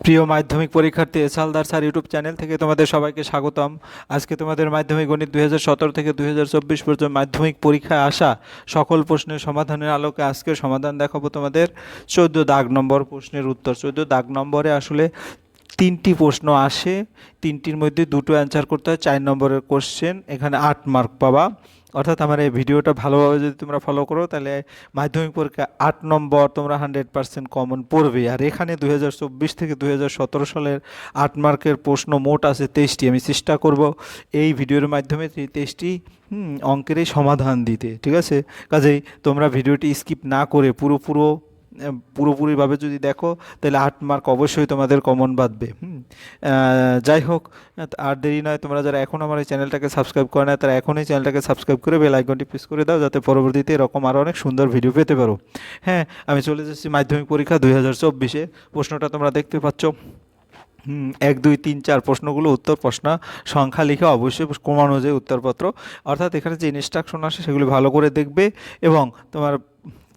প্রিয় মাধ্যমিক পরীক্ষার্থী এসালদার স্যার ইউটিউব চ্যানেল থেকে তোমাদের সবাইকে স্বাগতম। আজকে তোমাদের মাধ্যমিক গণিত দুই হাজার সতেরো থেকে দুই হাজার চব্বিশ পর্যন্ত মাধ্যমিক পরীক্ষায় আসা সকল প্রশ্নের সমাধানের আলোকে আজকে সমাধান দেখাবো তোমাদের চোদ্দ দাগ নম্বর প্রশ্নের উত্তর। চোদ্দ দাগ নম্বরে আসলে তিনটি প্রশ্ন আসে। তিনটির মধ্যে দুটো অ্যান্সার করতে হয়, চার নম্বরের কোশ্চেন এখানে আট মার্ক পাবা। অর্থাৎ আমার এই ভিডিওটা ভালোভাবে যদি তোমরা ফলো করো, তাহলে মাধ্যমিক পরীক্ষা আট নম্বর তোমরা হান্ড্রেড পার্সেন্ট কমন পড়বে। আর এখানে দুই হাজার থেকে দু হাজার সতেরো সালের আট মার্কের প্রশ্ন মোট আছে তেইশটি। আমি চেষ্টা করব এই ভিডিওর মাধ্যমে এই তেইশটি অঙ্কেরই সমাধান দিতে, ঠিক আছে? কাজেই তোমরা ভিডিওটি স্কিপ না করে পুরো পুরো পুরোপুরিভাবে যদি দেখো, তাহলে আট মার্ক অবশ্যই তোমাদের কমন বাঁধবে। যাই হোক, আর দেরি নয়, তোমরা যারা এখন আমার এই চ্যানেলটাকে সাবস্ক্রাইব করে না তারা এখনই চ্যানেলটাকে সাবস্ক্রাইব করে বেল আইকনটি প্রেস করে দাও, যাতে পরবর্তীতে এরকম আরও অনেক সুন্দর ভিডিও পেতে পারো। হ্যাঁ আমি চলে যাচ্ছি মাধ্যমিক পরীক্ষা দুই হাজার চব্বিশে। প্রশ্নটা তোমরা দেখতে পাচ্ছ। এক, দুই, তিন, চার প্রশ্নগুলো উত্তর, প্রশ্ন সংখ্যা লিখে অবশ্যই ক্রম অনুযায়ী উত্তরপত্র। অর্থাৎ এখানে যে ইনস্ট্রাকশন আসে, সেগুলি ভালো করে দেখবে এবং তোমার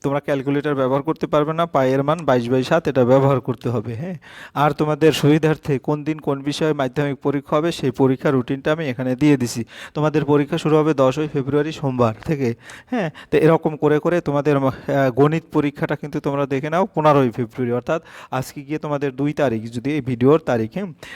তোমরা ক্যালকুলেটর ব্যবহার করতে পারবে না, পায়ের মান বাইশ বাই সাত এটা ব্যবহার করতে হবে হ্যাঁ? আর তোমাদের সুবিধার্থে কোন দিন কোন বিষয়ে মাধ্যমিক পরীক্ষা হবে সেই পরীক্ষার রুটিনটা আমি এখানে দিয়ে দিছি। তোমাদের পরীক্ষা শুরু হবে দশই ফেব্রুয়ারি সোমবার থেকে হ্যাঁ? তো এরকম করে করে তোমাদের গণিত পরীক্ষাটা কিন্তু তোমরা দেখে নাও পনেরোই ফেব্রুয়ারি, অর্থাৎ আজকে গিয়ে তোমাদের দুই তারিখ যদি এই ভিডিওর তারিখ,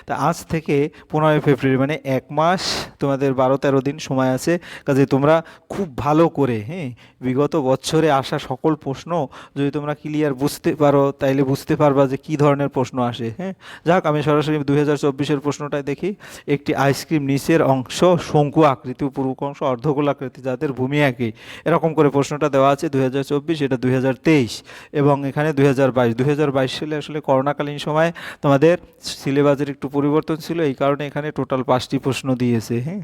তা আজ থেকে পনেরোই ফেব্রুয়ারি মানে এক মাস তোমাদের বারো তেরো দিন সময় আছে। কাজে তোমরা খুব ভালো করে হ্যাঁ? বিগত বছরে আসা সকল প্রশ্ন যদি তোমরা ক্লিয়ার বুঝতে পারো, তাইলে বুঝতে পারবা যে কী ধরনের প্রশ্ন আসে হ্যাঁ? যাক, আমি সরাসরি দুই হাজার চব্বিশের প্রশ্নটাই দেখি। একটি আইসক্রিম নিচের অংশ শঙ্কু আকৃতি উপরুক অংশ অর্ধগোল আকৃতি, যাদের ভূমি একই। এরকম করে প্রশ্নটা দেওয়া আছে দুই হাজার চব্বিশ, এটা দুই হাজার তেইশ এবং এখানে দুই হাজার বাইশ। বাইশ সালে আসলে করোনাকালীন সময় তোমাদের সিলেবাসের একটু পরিবর্তন ছিল, এই কারণে এখানে টোটাল পাঁচটি প্রশ্ন দিয়েছে হ্যাঁ?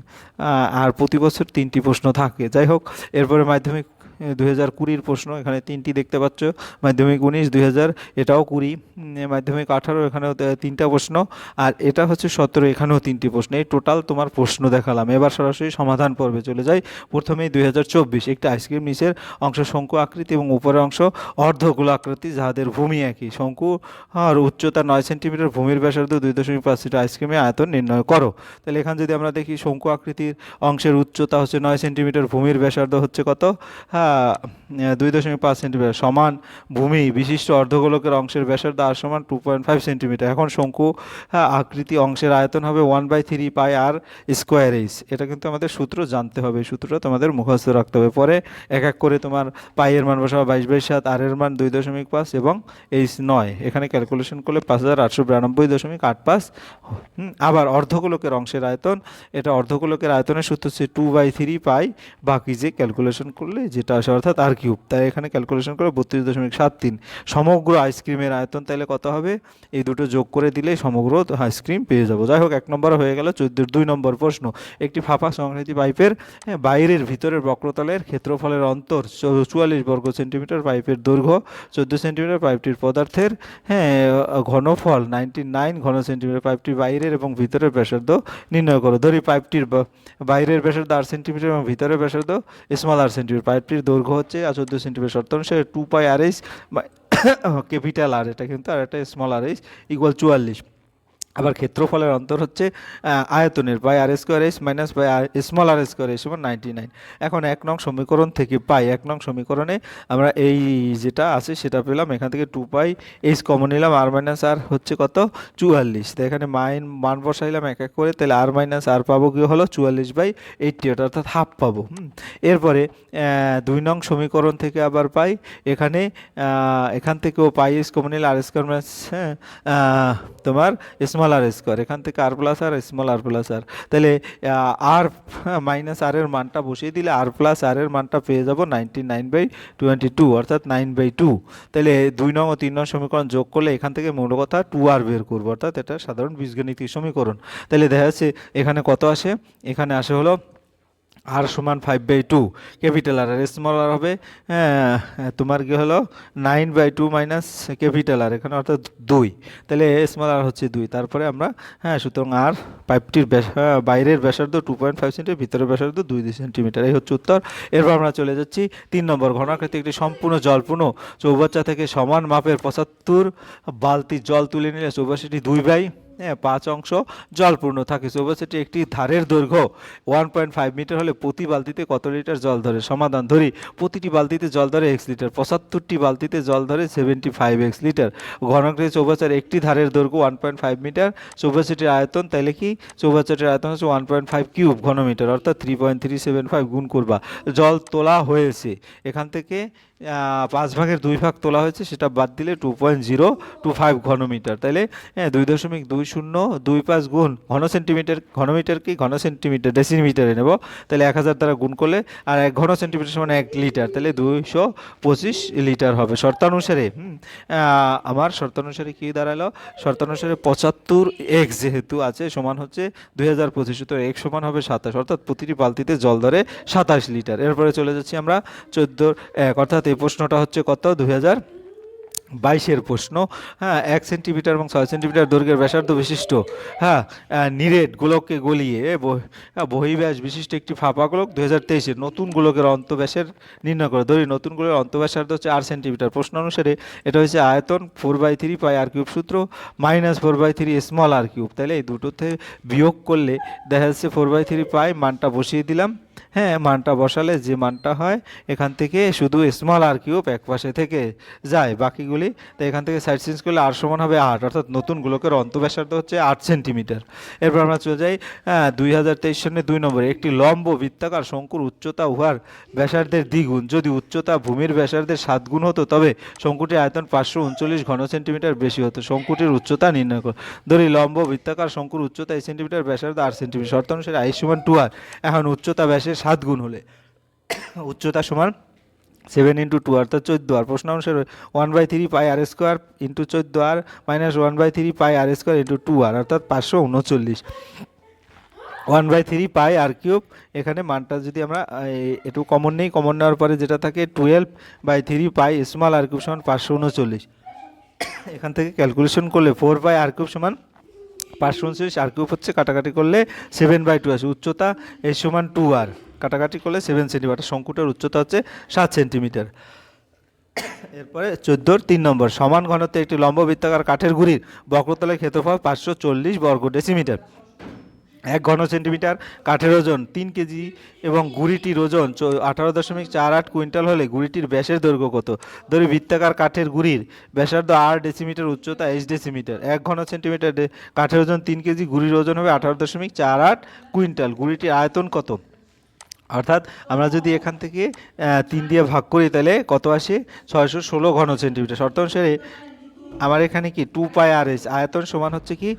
আর প্রতি বছর তিনটি প্রশ্ন থাকে। যাই হোক, এরপরে মাধ্যমিক দুই হাজার কুড়ির প্রশ্ন, এখানে তিনটি দেখতে পাচ্ছ, মাধ্যমিক উনিশ, দুই হাজার, এটাও কুড়ি মাধ্যমিক আঠারো, এখানেও তিনটা প্রশ্ন, আর এটা হচ্ছে সতেরো, এখানেও তিনটি প্রশ্ন, এই টোটাল তোমার প্রশ্ন দেখালাম, এবার সরাসরি সমাধান পর্বে চলে যাই, প্রথমেই দুই হাজার চব্বিশ, একটি আইসক্রিম নিচের অংশ শঙ্কু আকৃতি এবং উপরের অংশ অর্ধগোল আকৃতি, যাদের ভূমি একই, শঙ্কু, আর উচ্চতা নয় সেন্টিমিটার, ভূমির ব্যাসার্ধ দুই দশমিক পাঁচ লিটার আইসক্রিমের আয়তন নির্ণয় করো, তাহলে এখানে যদি আমরা দেখি শঙ্কু আকৃতির অংশের উচ্চতা হচ্ছে নয় সেন্টিমিটার, ভূমির ব্যাসার্ধ হচ্ছে কত হ্যাঁ দুই দশমিক পাঁচ সেন্টিমিটার সমান ভূমি বিশিষ্ট অর্ধগোলকের অংশের ব্যাসার্ধ আর সমান টু পয়েন্ট ফাইভ সেন্টিমিটার এখন শঙ্কু হ্যাঁ, আকৃতি অংশের আয়তন হবে one by three pi r square h এটা কিন্তু আমাদের সূত্র জানতে হবে সূত্রটা তোমাদের মুখস্থ রাখতে হবে। পরে এক এক করে তোমার পাইয়ের মান বসাবো বাইশ বাই সাত আর এর মান দুই দশমিক পাঁচ এবং এইচ নয়। এখানে ক্যালকুলেশন করলে পাঁচ হাজার আটশো বিরানব্বই দশমিক আট পাঁচ আবার অর্ধগোলকের অংশের আয়তন এটা অর্ধগোলকের আয়তনের সূত্র হচ্ছে টু বাই থ্রি পাই বাকি যে ক্যালকুলেশন করলে যেটা আসে অর্থাৎ আর কিউব। তাই এখানে ক্যালকুলেশন করে বত্রিশ দশমিক সাত তিন। সমগ্র আইসক্রিমের আয়তন তাহলে কত হবে? এই দুটো যোগ করে দিলেই সমগ্র আইসক্রিম পেয়ে যাব। যাই হোক এক নম্বর হয়ে গেল চোদ্দোর দুই নম্বর প্রশ্ন। একটি ফাঁপা সংহৃতি পাইপের হ্যাঁ, বাইরের ভিতরের বক্রতলের ক্ষেত্রফলের অন্তর চুয়াল্লিশ বর্গ সেন্টিমিটার পাইপের দৈর্ঘ্য চোদ্দ সেন্টিমিটার পাইপটির পদার্থের হ্যাঁ ঘনফল নাইনটি নাইন ঘন সেন্টিমিটার পাইপটির বাইরের এবং ভিতরের ব্যাসার্ধ নির্ণয় করো। ধরি পাইপটির বাইরের ব্যাসার্ধ আট সেন্টিমিটার এবং ভিতরের ব্যাসার্ধ স্মল আর সেন্টিমিটার। পাইপটির দৈর্ঘ্য হচ্ছে আর চোদ্দ সেন্টিমিটার শর্ত অনুসারে two pi r h capital r এটা কিন্তু আর একটা স্মল আর এইচ ইকুয়াল চুয়াল্লিশ। আবার ক্ষেত্রফলের অন্তর হচ্ছে আয়তনের by r square s minus by r small r square s সমান নাইনটি নাইন এখন এক নং সমীকরণ থেকে পাই, এক নং সমীকরণে আমরা এই যেটা আছে সেটা পেলাম, এখান থেকে টু পাই এইচ কমন নিলাম আর মাইনাস আর হচ্ছে কত? চুয়াল্লিশ। তো এখানে মাইন, মান বসাইলাম এক এক করে, তাহলে আর মাইনাস আর পাবো কি হলো? চুয়াল্লিশ বাই এইটটি অর্থাৎ হাফ পাবো এরপরে দুই নং সমীকরণ থেকে আবার পাই, এখানে এখান থেকেও পাই এস কমন নিলে আর স্কোয়ার মাইনাস তোমার স্মল আর স্কোয়ার এখান থেকে r plus r small r plus r তাহলে আর মাইনাস আর এর মানটা বসিয়ে দিলে আর প্লাস আর এর মানটা পেয়ে যাব ninety nine by twenty two অর্থাৎ নাইন বাই টু তাহলে দুই নং ও তিন নং সমীকরণ যোগ করলে এখান থেকে মূল কথা টু আর বের করব, অর্থাৎ এটা সাধারণ বীজগণিতিক সমীকরণ। তাহলে দেখা যাচ্ছে, এখানে কত আসে? এখানে আসে হলো আর সমান five by two capital r R small r হবে হ্যাঁ, তোমার কি হলো? Nine by two minus capital r এখানে অর্থাৎ দুই। তাহলে স্মল আর হচ্ছে দুই। তারপরে আমরা হ্যাঁ সুতরাং আর পাইপটির বাইরের ব্যাসার্ধ টু পয়েন্ট ফাইভ সেন্টিমিটার ভিতরের ব্যাসার্ধ দুই সেন্টিমিটার এই হচ্ছে উত্তর। এরপর আমরা চলে যাচ্ছি তিন নম্বর ঘনাকৃতি একটি সম্পূর্ণ জলপূর্ণ চৌবাচ্চা থেকে সমান মাপের পঁচাত্তর বালতি জল তুলে নিলে চৌবাচ্চাটি দুই বাই পাঁচ অংশ জলপূর্ণ থাকে। চৌবাচ্চাটি একটি ধারের দৈর্ঘ্য। ওয়ান পয়েন্ট ফাইভ মিটার হলে প্রতি বালতিতে কত লিটার জল ধরে? সমাধান, ধরি। প্রতিটি বালতিতে জল ধরে এক্স লিটার। পঁচাত্তরটি বালতিতে জল ধরে সেভেন্টি ফাইভ এক্স লিটার। ঘনকৃতি চৌবাচ্চার একটি ধারের দৈর্ঘ্য ওয়ান পয়েন্ট ফাইভ মিটার চৌবাচ্চাটির আয়তন তাহলে কি? চৌবাচ্চাটির আয়তন হচ্ছে ওয়ান পয়েন্ট ফাইভ কিউব ঘনমিটার, অর্থাৎ three point three seven five গুণ করবা। জল তোলা হয়েছে। এখান থেকে পাঁচ ভাগের দুই ভাগ তোলা হয়েছে, সেটা বাদ দিলে two point zero two five ঘনমিটার। তাহলে হ্যাঁ দুই দশমিক দুই শূন্য দুই পাঁচ গুণ ঘন সেন্টিমিটার ঘনমিটার কি? ঘন সেন্টিমিটার ডেসিমিটারে নেব। তাহলে এক হাজার দ্বারা গুণ করলে, আর এক ঘন সেন্টিমিটার সমান এক লিটার। তাহলে দুইশো পঁচিশ লিটার হবে। শর্তানুসারে আমার শর্তানুসারে কি দাঁড়াল? শর্তানুসারে পঁচাত্তর এক্স যেহেতু আছে, সমান হচ্ছে দুই হাজার পঁচিশ তো এক সমান হবে সাতাশ। অর্থাৎ প্রতিটি বালতিতে জল ধরে সাতাশ লিটার। এরপরে চলে যাচ্ছি আমরা চোদ্দোর এক, অর্থাৎ এই প্রশ্নটা হচ্ছে কত? দুই হাজার বাইশের প্রশ্ন। হ্যাঁ এক সেন্টিমিটার এবং ছয় সেন্টিমিটার দৈর্ঘ্যের ব্যাসার্ধ বিশিষ্ট। হ্যাঁ নিরেট গোলককে গলিয়ে হ্যাঁ, বহিব্যাস বিশিষ্ট একটি ফাঁপা গোলক দু হাজার তেইশের নতুন গোলকের অন্তব্যাসের নির্ণয় করে। ধরি নতুন গোলকের অন্তব্যাসার্ধ হচ্ছে আট সেন্টিমিটার। প্রশ্ন অনুসারে এটা হচ্ছে আয়তন four by three pi r cube সূত্র minus four by three small r cube. তাহলে এই দুটোতে বিয়োগ করলে দেখা যাচ্ছে ফোর বাই থ্রি পাই মানটা বসিয়ে দিলাম। হ্যাঁ মানটা বসালে যে মানটা হয়, এখান থেকে শুধু স্মল আর কিউব এক পাশে থেকে যায়। বাকিগুলি তো এখান থেকে সাইড চেঞ্জ করলে আর সমান হবে আট, অর্থাৎ নতুন গোলকের অন্তব্যাসার্ধ হচ্ছে আট সেন্টিমিটার এরপর আমরা চলে যাই দুই হাজার তেইশ সনে দুই নম্বরে। একটি লম্ব বৃত্তাকার শঙ্কুর উচ্চতা উহার ব্যাসার্ধের দ্বিগুণ। যদি উচ্চতা ভূমির ব্যাসার্ধের সাত গুণ হতো, তবে শঙ্কুটির আয়তন পাঁচশো উনচল্লিশ ঘন সেন্টিমিটার বেশি হতো। শঙ্কুটির উচ্চতা নির্ণয় কর। ধরি লম্ব বৃত্তাকার শঙ্কুর উচ্চতা এই সেন্টিমিটার ব্যাসার্ধ আট সেন্টিমিটার শর্ত অনুসারে আই টু আর এখন উচ্চতা ব্যাসের সাত গুণ হলে। উচ্চতা সমান সেভেন ইন্টু টু অর্থাৎ চোদ্দ আর প্রশ্ন অনুসারে one by three pi r square into চোদ্দ r minus one by three pi r square into two r অর্থাৎ পাঁচশো উনচল্লিশ। One by three pi r cube এখানে মানটা যদি আমরা একটু কমন নেই কমন নেওয়ার পরে যেটা থাকে twelve by three pi small r cube সমান পাঁচশো উনচল্লিশ। এখান থেকে ক্যালকুলেশন করলে ফোর বাই আর কিউব সমান পাঁচশো উনচল্লিশ আর কিউব হচ্ছে কাটাকাটি করলে সেভেন বাই টু আসে। উচ্চতা এর সমান টু আর কাটাকাটি করলে সেভেন সেন্টিমিটার শঙ্কুটার উচ্চতা হচ্ছে সাত সেন্টিমিটার এরপরে চোদ্দোর তিন নম্বর, সমান ঘনত্বে একটি লম্ব বৃত্তাকার কাঠের গুড়ির বক্রতলের ক্ষেত্রফল পাঁচশো চল্লিশ বর্গ ডেসিমিটার এক ঘন সেন্টিমিটার কাঠের ওজন তিন কেজি এবং গুড়িটির ওজন আঠারো দশমিক চার আট কুইন্টাল হলে গুড়িটির ব্যাসের দৈর্ঘ্য কত? ধরি বৃত্তাকার কাঠের গুড়ির ব্যাসার্ধ আট ডেসিমিটার, উচ্চতা এইচ ডেসিমিটার। এক ঘন সেন্টিমিটার কাঠের ওজন তিন কেজি, গুড়ির ওজন হবে আঠারো দশমিক চার আট কুইন্টাল। গুড়িটির আয়তন কত? অর্থাৎ আমরা যদি এখান থেকে তিন দিয়ে ভাগ করি তাহলে কত আসে? ছয়শো ষোলো ঘন সেন্টিমিটার। শর্ত অনুসারে আমার এখানে কি টু পাই আর এস আয়তন সমান হচ্ছে কি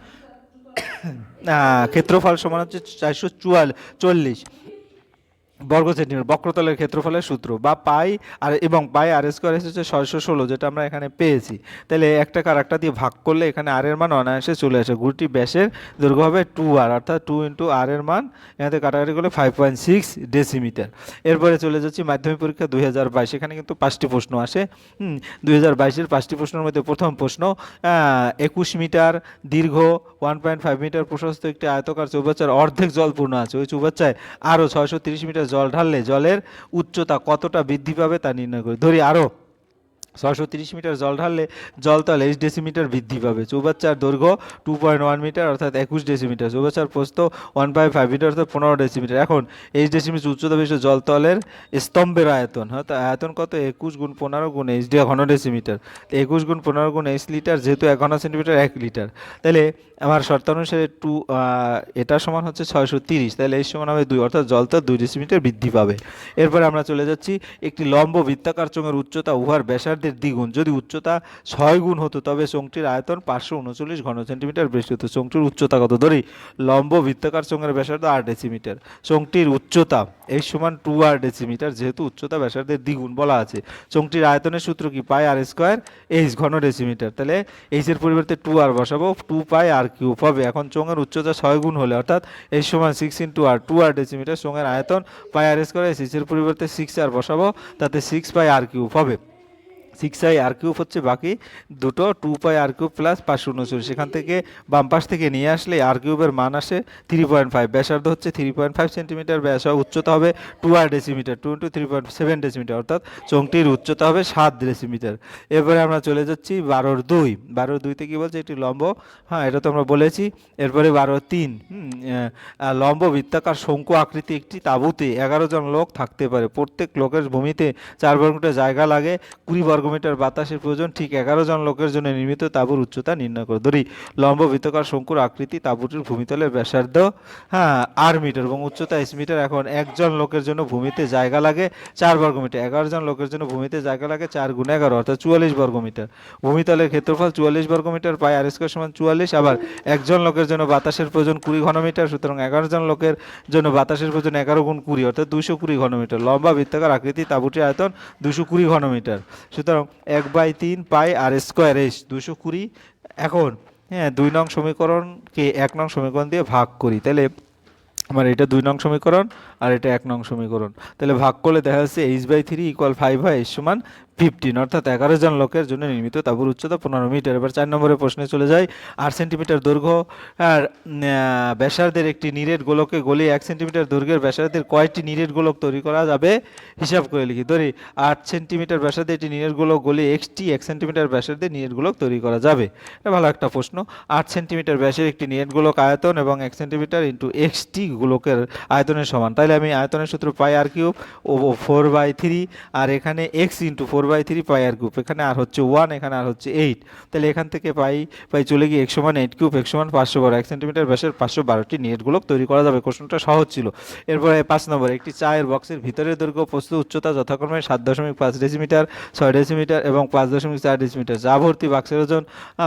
ক্ষেত্রফল সমান হচ্ছে চারশো চুয়াল, চল্লিশ। বর্গ সেন্টিমিটার বক্রতলের ক্ষেত্রফলের সূত্র, বা পাই আর, এবং পাই আর স্কোয়ার এসেছে ছয়শো ষোলো, যেটা আমরা এখানে পেয়েছি। তাহলে একটা আর একটা দিয়ে ভাগ করলে এখানে আর এর মান অনায়াসে চলে আসে। গুটি ব্যাসের দৈর্ঘ্য হবে টু আর অর্থাৎ টু ইন্টু আর এর মান এখানে কাটাকাটি করলে ফাইভ পয়েন্ট সিক্স ডেসিমিটার এরপরে চলে যাচ্ছি মাধ্যমিক পরীক্ষা দুই হাজার বাইশ, এখানে কিন্তু পাঁচটি প্রশ্ন আসে। দুই হাজার বাইশের পাঁচটি প্রশ্নের মধ্যে প্রথম প্রশ্ন একুশ মিটার দীর্ঘ ওয়ান পয়েন্ট ফাইভ মিটার প্রশস্ত একটি আয়তকার চৌবাচ্চার অর্ধেক জল পূর্ণ আছে। ওই চৌবাচ্চায় আরও ছয়শো তিরিশ মিটার জল ঢাললে জলের উচ্চতা কতটা বৃদ্ধি পাবে তা নির্ণয় করি। ধরি আরও ছশো তিরিশ মিটার জল ঢাললে জলতল এইচ ডেসিমিটার বৃদ্ধি পাবে। চৌবাচ্চার দৈর্ঘ্য টু পয়েন্ট ওয়ান মিটার অর্থাৎ একুশ ডেসিমিটার। চৌবাচ্চার প্রস্ত ওয়ান পয়েন্ট ফাইভ মিটার অর্থাৎ পনেরো ডেসিমিটার। এখন এইচ ডেসিমিটার উচ্চতা বিশিষ্ট জলতলের স্তম্ভের আয়তন হ্যাঁ তো আয়তন কত? একুশ গুণ পনেরো গুণ এইচ ডি ঘন ডেসিমিটার। একুশ গুণ পনেরো গুণ এইচ লিটার, যেহেতু এক ঘন সেন্টিমিটার, এক লিটার। তাহলে আমার শর্তানুসারে টু এটা সমান হচ্ছে ছয়শো তিরিশ। তাহলে এই সমান হবে দুই, অর্থাৎ জলতল দুই ডেসিমিটার বৃদ্ধি পাবে। এরপরে আমরা চলে যাচ্ছি একটি লম্ব বৃত্তাকার চোঙের উচ্চতা, উহার ব্যাসার্ধ ব্যাসার্ধের দ্বিগুণ। যদি উচ্চতা ছয় গুণ হতো, তবে চোঙটির আয়তন পাঁচশো উনচল্লিশ ঘন সেন্টিমিটার বেশি হতো। চোঙটির উচ্চতা কত? ধরি, লম্ব বৃত্তাকার চোঙের ব্যাসার্ধ আট ডেসিমিটার। চোঙটির উচ্চতা এই সমান টু আর ডেসিমিটার, যেহেতু উচ্চতা ব্যাসার্ধের দ্বিগুণ বলা আছে। চোঙটির আয়তনের সূত্র কি? পাই আর স্কোয়ার এইচ ঘন ডেসিমিটার। তাহলে এইচের পরিবর্তে টু আর বসাবো। টু পাই আর কিউব হবে। এখন চোঙের উচ্চতা ছয় গুণ হলে, অর্থাৎ এই সমান six into r two r decimetre, চোঙের আয়তন পাই আর স্কোয়ার এইচের পরিবর্তে সিক্স আর বসাবো। তাতে সিক্স পাই আর কিউব হবে। সিক্স আই আর কিউব হচ্ছে বাকি। দুটো two pi r cube plus পাঁচশো উনচল্লিশ সেখান থেকে বাম পাশ থেকে নিয়ে আসলে আর কিউবের মান আসে থ্রি পয়েন্ট ফাইভ ব্যাসার্ধ হচ্ছে থ্রি পয়েন্ট ফাইভ সেন্টিমিটার ব্যাস, উচ্চতা হবে two r decimetre two into three point seven decimetre অর্থাৎ চোঙটির উচ্চতা হবে সাত ডেসিমিটার এরপরে আমরা চলে যাচ্ছি বারোর দুই। বারোর দুইতে কী বলছে? এটি লম্ব। হ্যাঁ এটা তো আমরা বলেছি। এরপরে বারো তিন। লম্ব বৃত্তাকার শঙ্কু আকৃতি একটি তাঁবুতে এগারো জন লোক থাকতে পারে। প্রত্যেক লোকের ভূমিতে চার বর্গমিটার জায়গা লাগে। কুড়ি বর্গমিটার বাতাসের প্রয়োজন ঠিক এগারো জন লোকের জন্য নির্মিত তাঁবুর উচ্চতা নির্ণয় করে। ধরি লম্ব বৃত্তাকার শঙ্কুর আকৃতি তাঁবুটির ভূমিতলের ব্যাসার্ধ হ্যাঁ আর মিটার এবং উচ্চতা এস মিটার। এখন একজন লোকের জন্য ভূমিতে জায়গা লাগে চার বর্গমিটার। এগারো জন লোকের জন্য ভূমিতে জায়গা লাগে চার গুণ এগারো, অর্থাৎ চুয়াল্লিশ বর্গমিটার। ভূমিতলের ক্ষেত্রফল চুয়াল্লিশ বর্গমিটার পায় আর স্কোয়ার সমান চুয়াল্লিশ। আবার একজন লোকের জন্য বাতাসের প্রয়োজন কুড়ি ঘনমিটার, সুতরাং এগারো জন লোকের জন্য বাতাসের প্রয়োজন এগারো গুণ কুড়ি, অর্থাৎ দুশো কুড়ি ঘনমিটার। লম্বা বৃত্তাকার আকৃতি তাঁবুটির আয়তন দুশো কুড়ি ঘনমিটার। সুতরাং এক বাই তিন পাই আর স্কোয়ার এস, দুশো কুড়ি। এখন হ্যাঁ দুই নং সমীকরণকে এক নং সমীকরণ দিয়ে ভাগ করি। তাহলে আমার এটা দুই নং সমীকরণ আর এটা এক নং সমীকরণ। তাহলে ভাগ করলে দেখা যাচ্ছে h by three equal five হয় এইচ সমান ফিফটিন অর্থাৎ এগারো জন লোকের জন্য নির্মিত তাঁবুর উচ্চতা পনেরো মিটার। এবার চার নম্বরের প্রশ্নে চলে যাই। আট সেন্টিমিটার দৈর্ঘ্য আর ব্যাসার্ধের একটি নিরেট গোলকে গলি এক সেন্টিমিটার দৈর্ঘ্যের ব্যাসার্ধের কয়টি নিরেট গোলক তৈরি করা যাবে। হিসাব করে লিখি, ধরি, আট সেন্টিমিটার ব্যাসার্ধে একটি নিরেট গোলক গলি এক্সটি এক সেন্টিমিটার ব্যাসার্ধে নিরেট গোলক তৈরি করা যাবে। এটা ভালো একটা প্রশ্ন। আট সেন্টিমিটার ব্যাসের একটি নিরেট গোলক আয়তন এবং এক সেন্টিমিটার ইন্টু এক্সটি গোলকের আয়তনের সমান। তাহলে আমি আয়তনের সূত্র পাই আর কিউব ও ফোর বাই থ্রি আর এখানে x into four by three pi r cube. এখানে আর হচ্ছে ওয়ান এখানে আর হচ্ছে এইট তাহলে এখান থেকে পাই পাই চলে গিয়ে এক সমান এইট কিউব এক সমান পাঁচশো বারো। এক সেন্টিমিটার ব্যাসের পাঁচশো বারোটি নেট গোলক তৈরি করা যাবে। কোশ্চেনটা সহজ ছিল। এরপরে পাঁচ নম্বর, একটি চায়ের বক্সের ভিতরের দৈর্ঘ্য প্রস্তুত উচ্চতা যথাক্রমে সাত দশমিক পাঁচ ডেসিমিটার ছয় ডেসিমিটার এবং পাঁচ দশমিক চার ডেসিমিটার যা ভর্তি বাক্সের ওজন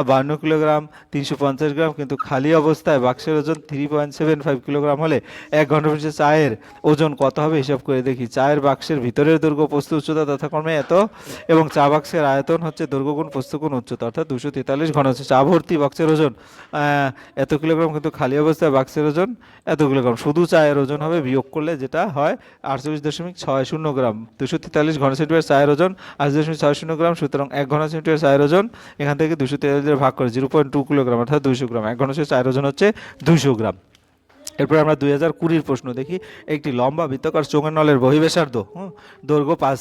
বান্ন কিলোগ্রাম, তিনশো পঞ্চাশ গ্রাম। কিন্তু খালি অবস্থায় বাক্সের ওজন three point seven five kilogram হলে এক ঘণ্টা পিছিয়ে চায়ের ওজন কত হবে হিসাব করে দেখি। চায়ের বাক্সের ভিতরের দৈর্ঘ্য প্রস্তুত উচ্চতা যথাক্রমে এত এবং চা বাক্সের আয়তন হচ্ছে দৈর্ঘ্য গুণ প্রস্থ উচ্চতা, অর্থাৎ দুশো তেতাল্লিশ ঘন হচ্ছে। চা ভর্তি বাক্সের ওজন এত কিলোগ্রাম কিন্তু খালি অবস্থায় বাক্সের ওজন এত কিলোগ্রাম। শুধু চায়ের ওজন হবে বিয়োগ করলে যেটা হয় আটচল্লিশ দশমিক ছয় শূন্য গ্রাম। দুশো তেতাল্লিশ ঘন সেন্টিমিটার চায়ের ওজন, আটচল্লিশ দশমিক ছয় শূন্য গ্রাম, সুতরাং এক ঘন সেন্টিমিটার চায়ের ওজন এখান থেকে দুশো তেতাল্লিশ ভাগ করে জিরো পয়েন্ট টু কিলোগ্রাম, অর্থাৎ দুইশো গ্রাম। এক ঘন চায়ের ওজন হচ্ছে দুইশো গ্রাম। এরপর আমরা দুই হাজার কুড়ির প্রশ্ন দেখি। একটি লম্বা বৃত্তাকার চোঙের নলের বহিবেশার্ধ দৈর্ঘ্য পাঁচ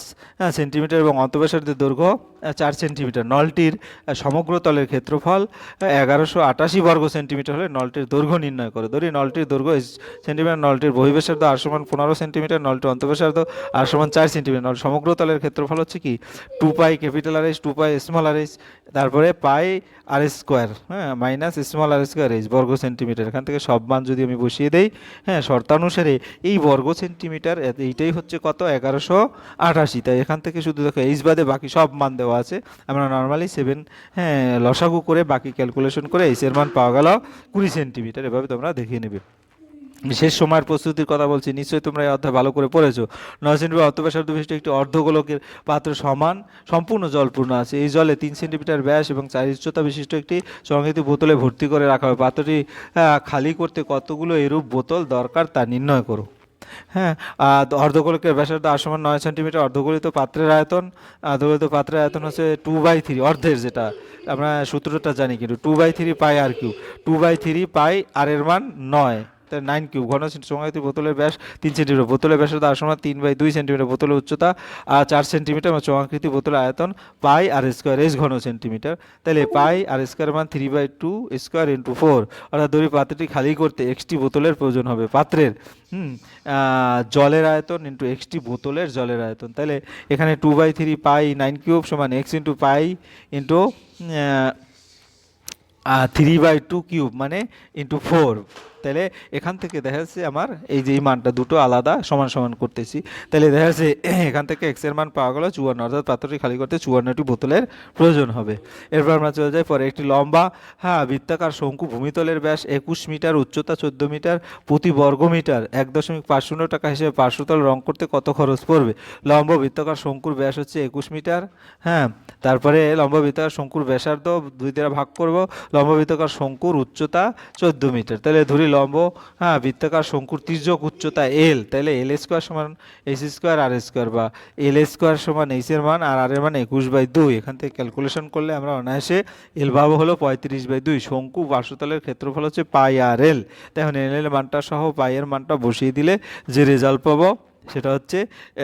সেন্টিমিটার এবং অন্তঃব্যাসার্ধের দৈর্ঘ্য চার সেন্টিমিটার। নলটির সমগ্র তলের ক্ষেত্রফল এগারোশো আটাশি বর্গ সেন্টিমিটার হলে নলটির দৈর্ঘ্য নির্ণয় করে। ধরি নলটির দৈর্ঘ্য সেন্টিমিটার, নলটির বহিবেশার্ধ আর সমান পনেরো সেন্টিমিটার, নলটির অন্তঃব্যাসার্ধ আর সমান চার সেন্টিমিটার। নল সমগ্র তলের ক্ষেত্রফল হচ্ছে কি? Two pi capital r h, two pi small r h, তারপরে পাই আর স্কোয়ার হ্যাঁ minus small r square h বর্গ সেন্টিমিটার। এখান থেকে সব মান যদি আমি বসিয়ে দেই। হ্যাঁ শর্তানুসারে এই বর্গ সেন্টিমিটার, এইটাই হচ্ছে কত? এগারোশো আটাশি। তাই এখান থেকে শুধু দেখো, এইচ বাদে বাকি সব মান দেওয়া আছে। আমরা নর্মালি সেভেন হ্যাঁ লসাগু করে বাকি ক্যালকুলেশন করে এইচের মান পাওয়া গেল কুড়ি সেন্টিমিটার। এভাবে তোমরা দেখিয়ে নেবে। শেষ সময়ের প্রস্তুতির কথা বলছি, নিশ্চয়ই তোমরা এই অধ্যায় ভালো করে পড়েছো। নয় অর্ধব্যাসার্ধ বিশিষ্ট একটি অর্ধগোলকের পাত্র সমান, সম্পূর্ণ জলপূর্ণ আছে। এই জলে তিন সেন্টিমিটার ব্যাস এবং চার উচ্চতা বিশিষ্ট একটি সংগীত বোতলে ভর্তি করে রাখা হবে পাত্রটি খালি করতে কতগুলো এরূপ বোতল দরকার তা নির্ণয় করো। হ্যাঁ অর্ধগোলকের ব্যাসার্ধ আর সমান নয় সেন্টিমিটার অর্ধগোলিত পাত্রের আয়তন, অর্ধগোলিত পাত্রের আয়তন হচ্ছে টু বাই থ্রি অর্ধের যেটা, আমরা সূত্রটা জানি কিন্তু two by three pi r cube two by three pi r এর মান নয়। নাইন কিউব ঘন সংগতি বোতলের ব্যাস তিন সেন্টিমিটার বোতলের ব্যাসার্ধ সমান তিন বাই দুই সেন্টিমিটার বোতলের উচ্চতা আর চার সেন্টিমিটার এবং চমাকৃতি বোতলের আয়তন পাই আর স্কোয়ার এস ঘন সেন্টিমিটার তাহলে পাই আর স্কোয়ার মান three by two square into four অর্থাৎ দড়ি পাত্রটি খালি করতে এক্সটি বোতলের প্রয়োজন হবে পাত্রের। হুম জলের আয়তন ইন্টু এক্সটি বোতলের জলের আয়তন। তাহলে এখানে two by three pi nine cube সমান x into pi into three by two cube মানে ইন্টু ফোর তাহলে এখান থেকে দেখা যাচ্ছে আমার এই যে এই মানটা দুটো আলাদা সমান সমান করতেছি। তাহলে দেখা যাচ্ছে এখান থেকে এক্সের মান পাওয়া গেল চুয়ান্ন, অর্থাৎ পাত্রটি খালি করতে চুয়ান্নটি বোতলের প্রয়োজন হবে। এরপর আমরা চলে যাই পরে একটি লম্বা হ্যাঁ বৃত্তাকার শঙ্কু ভূমিতলের ব্যাস একুশ মিটার, উচ্চতা চোদ্দ মিটার, প্রতি বর্গ মিটার এক দশমিক পাঁচ শূন্য টাকা হিসেবে পার্শ্বতল রং করতে কত খরচ পড়বে? লম্ব বৃত্তাকার শঙ্কুর ব্যাস হচ্ছে একুশ মিটার হ্যাঁ তারপরে লম্ব বৃত্তাকার শঙ্কুর ব্যাসার্ধ দুই দ্বারা ভাগ করব, লম্ব বৃত্তাকার শঙ্কুর উচ্চতা চোদ্দ মিটার। তাহলে ধরি লম্ব হ্যাঁ বৃত্তাকার শঙ্কুর তির্যক উচ্চতা এল তাহলে এল স্কোয়ার সমান এস স্কোয়ার আর স্কোয়ার বা এল স্কোয়ার সমান এইচ এর মান আর আর এর মান একুশ বাই দুই। এখান থেকে ক্যালকুলেশন করলে আমরা অনায়াসে এল ভাবো হলো পঁয়ত্রিশ বাই দুই। শঙ্কু পার্শ্বতলের ক্ষেত্রফল হচ্ছে পাই আর এল তখন এল এর মানটা সহ পাই এর মানটা বসিয়ে দিলে যে রেজাল্ট পাবো সেটা হচ্ছে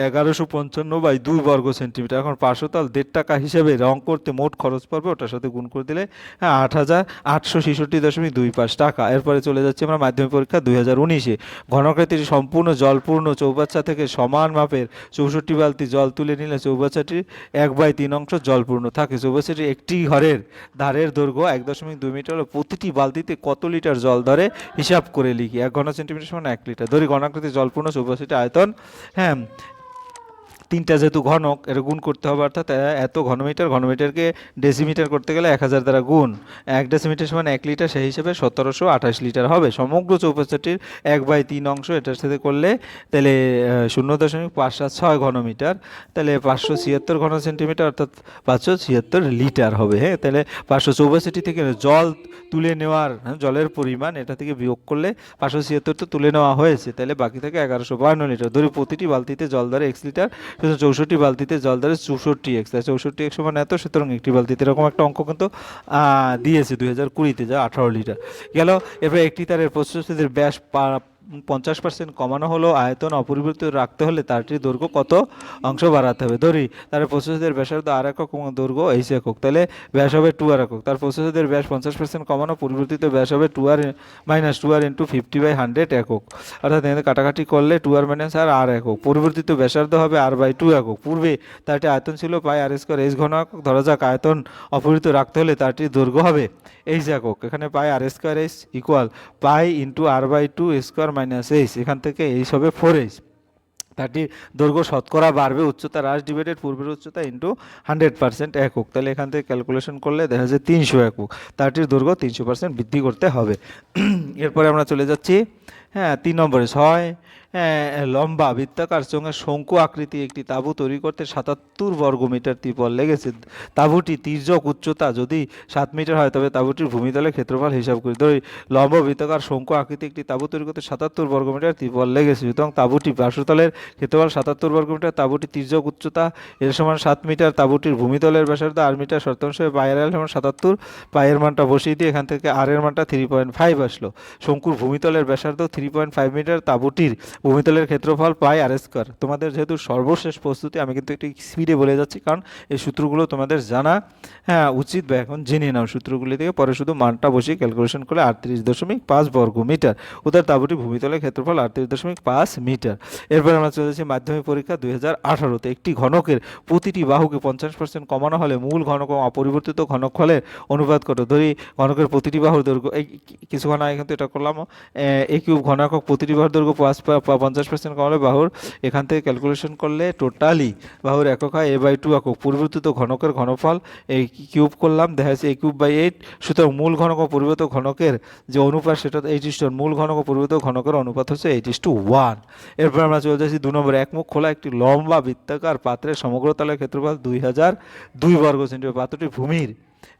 এগারোশো পঞ্চান্ন বাই দুই বর্গ সেন্টিমিটার। এখন পার্শ্বতল দেড় টাকা হিসেবে রং করতে মোট খরচ পড়বে, ওটার সাথে গুণ করে দিলে হ্যাঁ আট হাজার আটশো ছেষট্টি দশমিক দুই পাঁচ টাকা। এরপরে চলে যাচ্ছে আমরা মাধ্যমিক পরীক্ষা দুই হাজার উনিশে। ঘনকৃতির সম্পূর্ণ জলপূর্ণ চৌবাচ্চা থেকে সমান মাপের চৌষট্টি বালতি জল তুলে নিলে চৌবাচ্চাটির এক বাই তিন অংশ জলপূর্ণ থাকে। চৌবাচ্চাটির একটি ঘরের ধারের দৈর্ঘ্য এক দশমিক দুই মিটার হলে প্রতিটি বালতিতে কত লিটার জল ধরে হিসাব করে লিখি। এক ঘন সেন্টিমিটার সমান এক লিটার। ধরি ঘনাকৃতি জলপূর্ণ চৌবাচ্চাটির আয়তন হ্যাঁ তিনটা যেহেতু ঘনক এটা গুণ করতে হবে অর্থাৎ এত ঘনমিটার ঘনমিটারকে ডেসিমিটার করতে গেলে এক হাজার দ্বারা গুণ। এক ডেসিমিটার সমান এক লিটার সেই হিসেবে সতেরোশো আঠাশ লিটার হবে। সমগ্র চৌপাশটির এক বাই তিন অংশ এটার সাথে করলে তাহলে শূন্য দশমিক পাঁচ সাত ছয় ঘনমিটার তাহলে পাঁচশো ছিয়াত্তর ঘন সেন্টিমিটার অর্থাৎ পাঁচশো ছিয়াত্তর লিটার হবে হ্যাঁ? তাহলে পাঁচশো চৌবাষট্টি থেকে জল তুলে নেওয়ার হ্যাঁ, জলের পরিমাণ এটা থেকে বিয়োগ করলে পাঁচশো ছিয়াত্তর তো তুলে নেওয়া হয়েছে তাহলে বাকি থাকে এগারোশো বাহান্ন লিটার। ধরি প্রতিটি বালতিতে জল ধরে এক্স লিটার চৌষট্টি বালতিতে জল ধরে চৌষট্টি এক্স তাই চৌষট্টি এক্স সমান এত? সুতরাং একটি বালতিতে এরকম একটা অঙ্ক কিন্তু দিয়েছে দুই হাজার কুড়িতে, যা আঠারো লিটার। গেল এরপরে একটি তারের প্রস্তুতির ব্যাস পঞ্চাশ পার্সেন্ট কমানো হলো, আয়তন অপরিবর্তিত রাখতে হলে তারটির দৈর্ঘ্য কত অংশ বাড়াতে হবে? ধরি, তার প্রস্তুতির ব্যাসার্ধ আর একক এবং দৈর্ঘ্য এইচ একক, তাহলে ব্যাস হবে টু আর একক, তার প্রস্তুতির ব্যাস পঞ্চাশ পার্সেন্ট কমানো, পরিবর্তিত ব্যাস হবে two r minus two r into fifty by hundred একক। অর্থাৎ এখানে কাটাকাটি করলে টু আর মাইনাস আর আর একক, পরিবর্তিত ব্যাসার্ধ হবে আর বাই টু একক। পূর্বে তারটি আয়তন ছিল পাই আর স্কোয়ার এইচ ঘন একক ধরা যাক আয়তন অপরিবর্তিত রাখতে হলে তারটির দৈর্ঘ্য হবে এইচ একক। এখানে pi r square h equal pi into r by two square minus h এখান থেকে এইচ হবে ফোর এইচ তারটির দৈর্ঘ্য শতকরা বাড়বে উচ্চতা হ্রাস ডিভাইডেড পূর্বের উচ্চতা ইন্টু হান্ড্রেড পার্সেন্ট একক। তাহলে এখান থেকে ক্যালকুলেশন করলে দেখা যায় তিনশো একক। তারটির দৈর্ঘ্য তিনশো পার্সেন্ট বৃদ্ধি করতে হবে। এরপরে আমরা চলে যাচ্ছি হ্যাঁ তিন নম্বরে ছয় লম্বা বৃত্তাকার সঙ্গে শঙ্কু আকৃতি একটি তাঁবু তৈরি করতে সাতাত্তর বর্গ মিটার ত্রিপল লেগেছে। তাঁবুটি তির্যক উচ্চতা যদি সাত মিটার হয়, তবে তাঁবুটির ভূমিতলের ক্ষেত্রফল হিসাব করি। ধরি লম্ব বৃত্তাকার শঙ্কু আকৃতি একটি তাঁবু তৈরি করতে সাতাত্তর বর্গমিটার ত্রিপল লেগেছে। সুতরাং তাঁবুটি পার্শ্বতলের ক্ষেত্রফল সাতাত্তর বর্গমিটার, তাঁবুটি তির্যক উচ্চতা এর সমান সাত মিটার, তাঁবুটির ভূমিতলের ব্যাসার্ধ আর মিটার। শতাংশ পায়ের আল সমান সাতাত্তর, পায়ের মানটা বসিয়ে দিয়ে এখান থেকে আর এর মানটা থ্রি পয়েন্ট ফাইভ আসলো। শঙ্কুর ভূমিতলের ব্যাসার্ধ থ্রি পয়েন্ট ফাইভ মিটার, তাঁবুটির ভূমিতলের ক্ষেত্রফল পাই আর স্কোয়ার। তোমাদের যেহেতু সর্বশেষ প্রস্তুতি, আমি কিন্তু একটু স্পিডে বলে যাচ্ছি, কারণ এই সূত্রগুলো তোমাদের জানা হ্যাঁ উচিত বা এখন জেনে নাও সূত্রগুলি থেকে। পরে শুধু মানটা বসিয়ে ক্যালকুলেশন করলে আটত্রিশ দশমিক পাঁচ বর্গ মিটার উদার তাঁবুটি ভূমিতলের ক্ষেত্রফল আটত্রিশ দশমিক পাঁচ মিটার। এরপর আমরা চলে যাচ্ছি মাধ্যমিক পরীক্ষা দুই হাজার আঠারোতে। একটি ঘনকের প্রতিটি বাহুকে পঞ্চাশ পার্সেন্ট কমানো হলে মূল ঘনক অপরিবর্তিত ঘনকফলের অনুপাত কত? ধরি ঘনকের প্রতিটি বাহুর দৈর্ঘ্য, এই কিছুক্ষণ আগে কিন্তু এটা করলাম। এ কিউব ঘনাকক প্রতিটি বাহুর দৈর্ঘ্য পাঁচ পঞ্চাশ পার্সেন্ট কমালে বাহুর এখান থেকে ক্যালকুলেশন করলে টোটালি বাহুর একক হয় এ বাই টু একক। পরিবর্তিত ঘনকের ঘনফল এই কিউব করলাম, দেখা যাচ্ছে এ কিউব বাই এইট সুতরাং মূল ঘনক পরিবর্তিত ঘনকের যে অনুপাত, সেটা এইট ইস মূল ঘনক পরিবর্তিত ঘনকের অনুপাত হচ্ছে এইট ইস টু ওয়ান এরপর আমরা চলে যাচ্ছি দু নম্বর। এক মুখ খোলা, একটি লম্বা বৃত্তাকার পাত্রের সমগ্র তলের ক্ষেত্রফল দুই হাজার দুই বর্গ সেন্টিমিটার পাত্রটি ভূমির।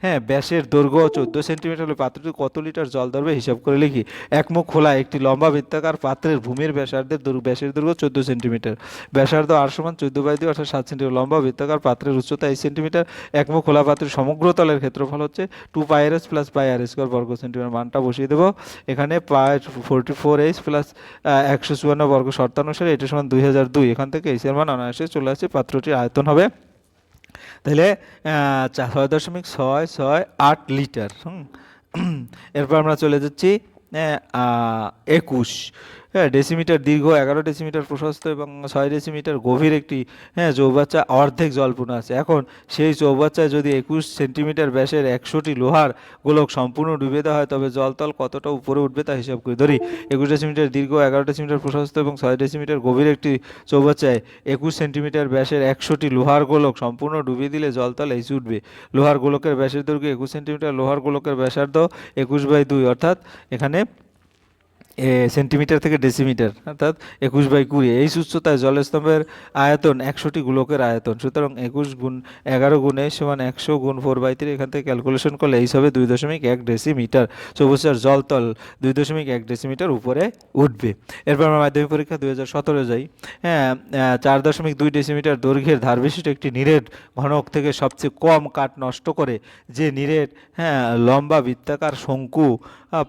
হ্যাঁ ব্যাসের দৈর্ঘ্য চোদ্দ সেন্টিমিটার হলে পাত্রটি কত লিটার জল ধরবে হিসাব করে লিখি। এক মুখ খোলা, একটি লম্বা বৃত্তাকার পাত্রের ভূমির ব্যাসার্ধের ব্যাসের দৈর্ঘ্য চোদ্দ সেন্টিমিটার। ব্যাসার্ধ আর সমান চোদ্দ বাই দুই অর্থাৎ সাত সেন্টিমিটার। লম্বা বৃত্তাকার পাত্রের উচ্চতা এইট সেন্টিমিটার। এক মুখ খোলা পাত্রের সমগ্র তলের ক্ষেত্রফল হচ্ছে two pi r s plus pi r square বর্গ সেন্টিমিটার। মানটা বসিয়ে দেবো। এখানে pi forty four h plus একশো চুয়ান্ন বর্গ শর্তানুসারে এটা সমান দুই হাজার দুই। এখান থেকে এইচের মান অনায়াসে চলে আসছে পাত্রটির আয়তন হবে তাহলে ছয় দশমিক ছয় ছয় আট লিটার হুম। এরপর আমরা চলে যাচ্ছি একুশ। হ্যাঁ ডেসিমিটার দীর্ঘ এগারো ডেসিমিটার প্রশস্ত এবং ছয় ডেসিমিটার গভীর একটি হ্যাঁ চৌবাচ্চা অর্ধেক জলপূর্ণ আছে। এখন সেই চৌবাচ্চায় যদি একুশ সেন্টিমিটার ব্যাসের একশোটি লোহার গোলক সম্পূর্ণ ডুবে দেওয়া হয়, তবে জলতল কতটা উপরে উঠবে তা হিসাব করি। ধরি, একুশ ডেসিমিটার দীর্ঘ, এগারো ডেসিমিটার প্রশস্ত এবং ছয় ডেসিমিটার গভীর একটি চৌবাচ্চায় একুশ সেন্টিমিটার ব্যাসের একশোটি লোহার গোলক সম্পূর্ণ ডুবিয়ে দিলে জলতল এই উঠবে। লোহার গোলকের ব্যাসের দৈর্ঘ্য একুশ সেন্টিমিটার লোহার গোলকের ব্যাসার্ধ একুশ বাই দুই, অর্থাৎ এখানে সেন্টিমিটার থেকে ডেসিমিটার অর্থাৎ একুশ বাই কুড়ি। এই উচ্চতায় জলস্তম্ভের আয়তন একশোটি গুলোকের আয়তন। সুতরাং একুশ গুণ এগারো গুণে সমান একশো গুণ ফোর বাই থ্রি এখান থেকে ক্যালকুলেশন করলে এই হিসাবে দুই দশমিক এক ডেসিমিটার চৌবছর জলতল দুই দশমিক এক ডেসিমিটার উপরে উঠবে। এরপর আমরা মাধ্যমিক পরীক্ষা দুই হাজার সতেরো যাই। হ্যাঁ চার দশমিক দুই ডেসিমিটার দৈর্ঘ্যের ধার বিশিষ্ট একটি নিরেট ঘনক থেকে সবচেয়ে কম কাঠ নষ্ট করে যে নিরেট হ্যাঁ লম্বা বৃত্তাকার শঙ্কু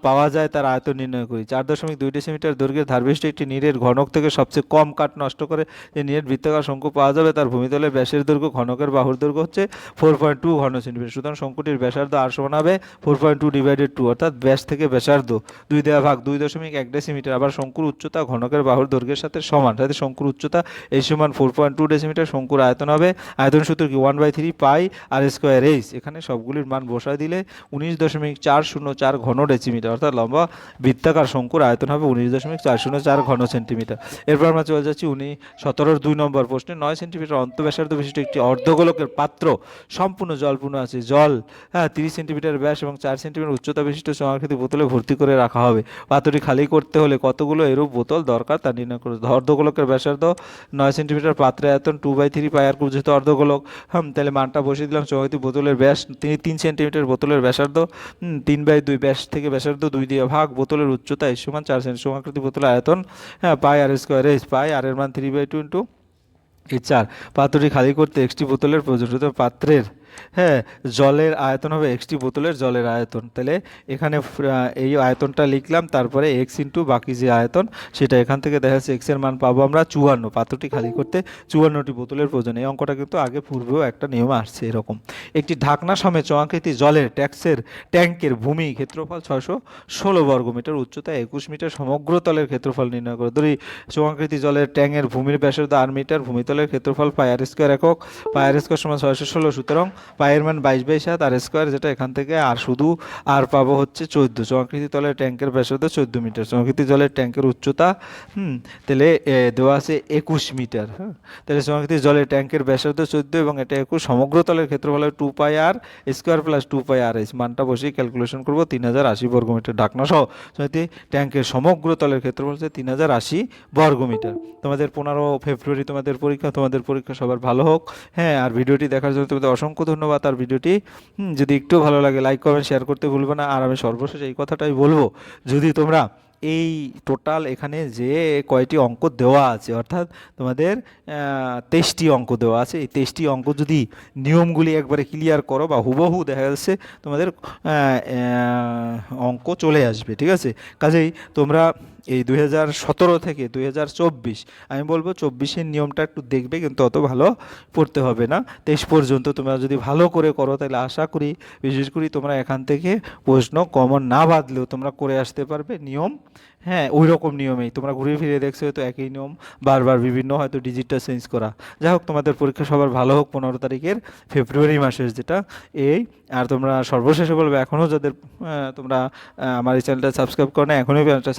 পাওয়া যায় তার আয়তন নির্ণয় করি। চার দশমিক দুই ডেসিমিটার দৈর্ঘ্যের ধারবিষ্ট একটি নীরের ঘনক থেকে সবচেয়ে কম কাঠ নষ্ট করে যে নীরের বৃত্তাকার শঙ্কু পাওয়া যাবে। তার ভূমিতলের ব্যাসের দৈর্ঘ্য ঘনকের বাহুর দৈর্ঘ্য হচ্ছে ফোর পয়েন্ট টু ঘন সেন্টিমিটার সুতরাং শঙ্কুটির ব্যাসার্ধ আর সমান হবে four point two divided two অর্থাৎ ব্যাস থেকে ব্যাসার্ধ। দুই দেওয়া ভাগ দুই দশমিক এক ডেসিমিটার আবার শঙ্কুর উচ্চতা ঘনকের বাহুর দৈর্ঘ্যের সাথে সমান। সাথে শঙ্কুর উচ্চতা এই সমান ফোর পয়েন্ট টু ডেসিমিটার শঙ্কুর আয়তন হবে আয়তন সূত্র কি? One by three pi r square h এখানে সবগুলির মান বসায় দিলে উনিশ দশমিক চার শূন্য চার ঘন ডেসিমিটার অর্থাৎ লম্বা বৃত্তাকার শঙ্কুর আয়তন হবে উনিশ দশমিক চার শূন্য চার ঘন সেন্টিমিটার। এরপর আমরা চলে যাচ্ছি উনি সতেরোর দুই নম্বর প্রশ্নে। নয় সেন্টিমিটার অন্তঃব্যাসার্ধ বিশিষ্ট একটি অর্ধগোলকের পাত্র, সম্পূর্ণ জলপূর্ণ আছে। জল হ্যাঁ তিরিশ সেন্টিমিটার ব্যাস এবং চার সেন্টিমিটার উচ্চতা বিশিষ্ট চমাকৃতি বোতলে ভর্তি করে রাখা হবে। পাত্রটি খালি করতে হলে কতগুলো এরূপ বোতল দরকার তা নির্ণয় করে অর্ধগোলকের ব্যাসার্ধ, নয় সেন্টিমিটার পাত্রে আয়তন two by three pi r খুব যেহেতু অর্ধগোলক, হুম, তাহলে মানটা বসিয়ে দিলাম। চমাকৃতি বোতলের ব্যাস, তিনি, তিন সেন্টিমিটার বোতলের ব্যাসার্ধ তিন বাই দুই, ব্যাস থেকে ব্যাসার্ধ দুই দিয়ে ভাগ বোতলের উচ্চতা এই সমান চার সেন্টি সমাকৃতি বোতলের আয়তন হ্যাঁ পাই আর স্কোয়ার এইচ, পাই আর এর মান থ্রি বাই টু ইন্টু এই চার। পাত্রটি খালি করতে একটি বোতলের প্রয়োজন পাত্রের হ্যাঁ জলের আয়তন হবে এক্সটি বোতলের জলের আয়তন। তাহলে এখানে এই আয়তনটা লিখলাম, তারপরে এক্স ইন্টু বাকি যে আয়তন, সেটা এখান থেকে দেখা যাচ্ছে এক্সের মান পাবো আমরা চুয়ান্ন পাত্রটি খালি করতে চুয়ান্নটি বোতলের প্রয়োজন। এই অঙ্কটা কিন্তু আগে পূর্বেও একটা নিয়ম আসছে এরকম। একটি ঢাকনা সমেত চমাকৃতি জলের ট্যাক্সের ট্যাঙ্কের ভূমি ক্ষেত্রফল ছয়শো ষোলো বর্গ মিটার, উচ্চতা একুশ মিটার, সমগ্র তলের ক্ষেত্রফল নির্ণয় করে। ধরি চমাকৃতি জলের ট্যাঙ্কের ভূমির ব্যাসার্ধ আট মিটার ভূমিতলের ক্ষেত্রফল পায়ার স্কোয়ার একক পায়ার স্কোয়ার সমান ছয়শো ষোলো, সুতরাং পায়ের মান বাইশ বাই সাত আর স্কোয়ার যেটা এখান থেকে আর শুধু আর পাবো হচ্ছে চোদ্দ। চমাকৃতি তলের ট্যাঙ্কের ব্যাসার্ধ চোদ্দ মিটার। চমাকৃতি জলের ট্যাঙ্কের উচ্চতা, হুম, তাহলে দেওয়া আছে একুশ মিটার হ্যাঁ। তাহলে চমাকৃতি জলের ট্যাঙ্কের ব্যাসার্ধ চোদ্দ এবং এটা একুশ সমগ্র তলের ক্ষেত্রফল two pi r, square plus two pi r. H মানটা বসেই ক্যালকুলেশন করব, তিন হাজার আশি বর্গমিটার ঢাকনা সহ। চমাকৃতি ট্যাঙ্কের সমগ্র তলের ক্ষেত্রফল হচ্ছে তিন হাজার আশি বর্গমিটার। তোমাদের পনেরো ফেব্রুয়ারি তোমাদের পরীক্ষা তোমাদের পরীক্ষা সবার ভালো হোক। হ্যাঁ আর ভিডিওটি দেখার জন্য তোমাদের অসংখ্য ধন্যবাদ আর ভিডিওটি। যদি একটু ভালো লাগে লাইক কমেন্ট শেয়ার করতে ভুলবে না। আর আমি সর্বশেষ এই কথাটাই বলব, যদি তোমরা এই টোটাল এখানে যে কয়টি অঙ্ক দেওয়া আছে, অর্থাৎ তোমাদের তেইশটি অঙ্ক দেওয়া আছে, এই তেইশটি অঙ্ক যদি নিয়মগুলি একবারে ক্লিয়ার করো বা হুবহু দেখা যাচ্ছে, তোমাদের অঙ্ক চলে আসবে, ঠিক আছে? কাজেই তোমরা এই দুই হাজার সতেরো থেকে দুই হাজার চব্বিশ, আমি বলব চব্বিশের নিয়মটা একটু দেখবে কিন্তু অত ভালো পড়তে হবে না। তেইশ পর্যন্ত তোমরা যদি ভালো করে করো তাহলে আশা করি, বিশেষ করি তোমরা এখান থেকে প্রশ্ন কমন না বাদলেও তোমরা করে আসতে পারবে। নিয়ম হ্যাঁ ওই রকম নিয়মেই। তোমরা ঘুরে ফিরে দেখছ হয়তো একই নিয়ম, বারবার বিভিন্ন হয়তো ডিজিটটা চেঞ্জ করা। যাই হোক, তোমাদের পরীক্ষা সবার ভালো হোক পনেরো তারিখের ফেব্রুয়ারি মাসের যেটা, এই, আর তোমরা সর্বশেষে বলবে, এখনও যাদের তোমরা আমার এই চ্যানেলটা সাবস্ক্রাইব করো না এখনই চ্যানেলটা